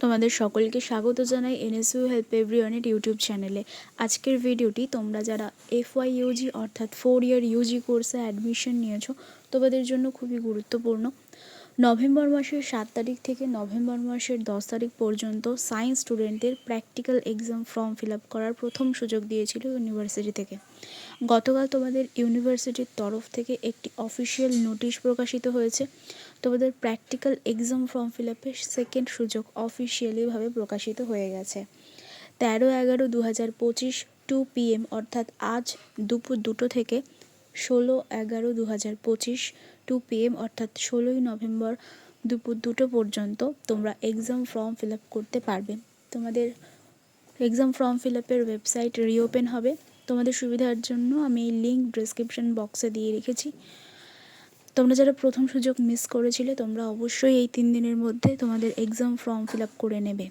তোমাদের সকলকে স্বাগত জানাই এনএসইউ হেল্প এভরিওয়ানের ইউটিউব চ্যানেলে। আজকের ভিডিওটি তোমরা যারা এফওয়াই ইউজি অর্থাৎ ফোর ইয়ার ইউজি কোর্সে অ্যাডমিশন নিয়েছো, তোমাদের জন্য খুবই গুরুত্বপূর্ণ। নভেম্বর মাসের সাত তারিখ থেকে নভেম্বর মাসের দশ তারিখ পর্যন্ত সায়েন্স স্টুডেন্টদের practical exam form fill up করার প্রথম সুযোগ দিয়েছিল ইউনিভার্সিটি থেকে। গতকাল তোমাদের ইউনিভার্সিটির তরফ থেকে একটি অফিসিয়াল নোটিশ প্রকাশিত হয়েছে। তোমাদের প্র্যাকটিক্যাল এক্সাম ফর্ম ফিল আপের সেকেন্ড সুযোগ অফিসিয়ালিভাবে প্রকাশিত হয়ে গেছে। তেরো এগারো দু হাজার পঁচিশ টু পিএম অর্থাৎ আজ দুপুর দুটো থেকে ষোলো এগারো দু হাজার পঁচিশ টু পিএম অর্থাৎ ষোলোই নভেম্বর দুপুর দুটো পর্যন্ত তোমরা এক্সাম ফর্ম ফিল আপ করতে পারবে। তোমাদের এক্সাম ফর্ম ফিল আপের ওয়েবসাইট রিওপেন হবে। তোমাদের সুবিধার জন্য আমি এই লিঙ্ক ডিসক্রিপশন বক্সে দিয়ে রেখেছি। তোমরা যারা প্রথম সুযোগ মিস করেছিলে, তোমরা অবশ্যই এই তিন দিনের মধ্যে তোমাদের এক্সাম ফর্ম ফিল আপ করে নেবে।